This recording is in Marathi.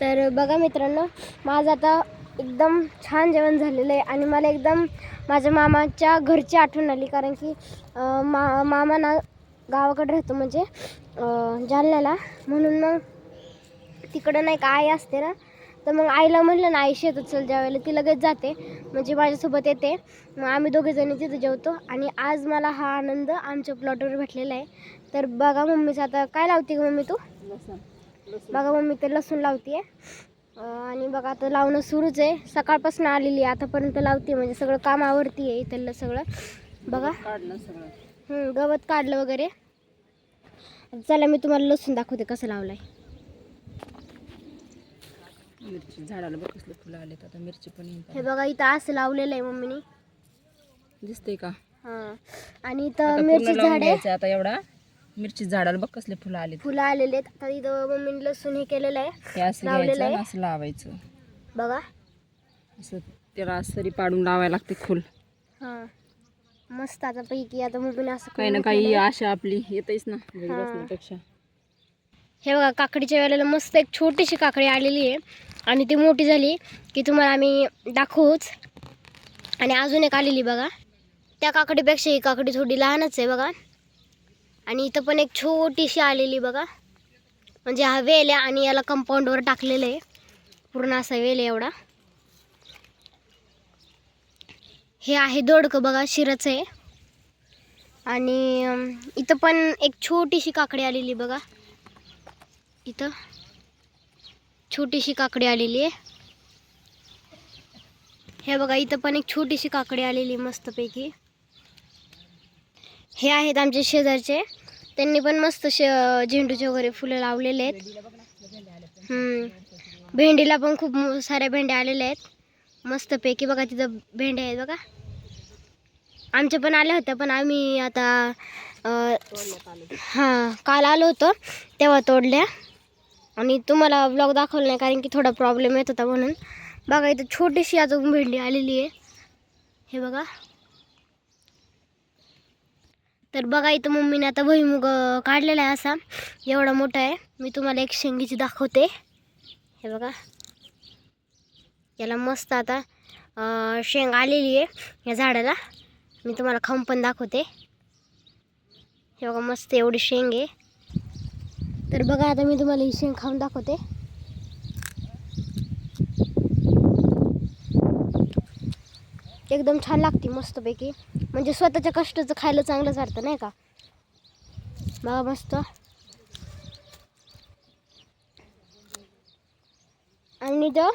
तर बघा मित्रांनो माझं आता एकदम छान जेवण झालेलं आहे आणि मला एकदम माझ्या मामाच्या घरची आठवण आली कारण की मा मामा ना गावाकडे राहतो म्हणजे जालन्याला. म्हणून मग तिकडं नाही का आई असते ना तर मग आईला म्हणलं ना आई शेतात चल जेवायला ती लगेच जाते. म्हणजे माझ्यासोबत येते. मग आम्ही दोघेजणी तिथं जेवतो आणि आज मला हा आनंद आमच्या प्लॉटवर भेटलेला आहे. तर बघा मम्मीचं आता काय लावते ग मम्मी तू? बघा मम्मी ते लसूण लावते आणि बघा आता लावणं सुरूच आहे. सकाळपासून आलेली आहे आतापर्यंत लावते म्हणजे सगळं काम आवडती आहे इथलं सगळं. बघा. काढलं हं, गवत काढलं वगैरे. चला मी तुम्हाला लसूण दाखवते कसं लावलंय. मिरची झाडाला बघ कसले फुलं आलेत. आता मिरची पण हे बघा इथं असं लावलेलं आहे मम्मीने. दिसते का? हां. आणि इथं मिरची झाडे. घ्यायचं आता एवढा. मिरची झाडाला बघ कसले फुलं आलेत. फुलं आलेले आहेत. आता इथं मम्मीने लसूण हे केलेलं आहे. हे असं लावलेलं घ्यायचं आहे. आणि असं लावायचं. बघा. असं त्याला सरी पाडून लावायला लागते फुल. हां. मस्त आता पैकी आता मम्मीने असं काही ना करून काही. आशा आपली येतेच ना घरी हा. बसण्यापेक्षा हे बघा काकडीच्या वेळेला मस्त एक छोटीशी काकडी आलेली आहे. आणि ती मोठी झाली की तुम्हाला आम्ही दाखवूच. आणि अजून एक आलेली बघा. त्या काकडीपेक्षा ही काकडी थोडी लहानच आहे बघा. आणि इथं पण एक छोटीशी आलेली बघा. म्हणजे हा वेल आहे आणि याला कंपाऊंडवर टाकलेलं आहे. पूर्ण असा वेल आहे एवढा. हे आहे दोडकं बघा शिरचं आहे. आणि इथं पण एक छोटीशी काकडी आलेली बघा. इथं छोटीशी काकडी आलेली आहे. हे बघा इथं पण एक छोटीशी काकडी आलेली मस्तपैकी. हे आहेत आमचे शेजारचे. त्यांनी पण मस्त शे झेंडूचे वगैरे फुलं लावलेले आहेत. भेंडीला पण खूप मो- साऱ्या भेंड्या आलेल्या आहेत. मस्तपैकी बघा तिथं भेंड्या आहेत बघा. आमच्या पण आल्या होत्या पण आम्ही आता हां काल आलो होतो तेव्हा तोडल्या. आणि तुम्हाला ब्लॉग दाखवला नाही कारण की थोडा प्रॉब्लेम येत होता म्हणून. बघा इथं छोटीशी अजून भेंडी आलेली आहे. हे बघा. तर बघा इथं मम्मीने आता भुईमुग काढलेला आहे असा. एवढा मोठा आहे. मी तुम्हाला एक शेंगीची दाखवते. हे बघा. याला मस्त आता शेंग आलेली आहे या झाडाला. मी तुम्हाला खाऊन पण दाखवते. हे बघा मस्त एवढी शेंग आहे. तर बघा आता मी तुम्हाला ही शेंग खाऊन दाखवते. एकदम छान लागते मस्तपैकी. म्हणजे स्वतःच्या कष्टाचं खायला चांगलंच वाटतं नाही का? बघा मस्त. आणि तो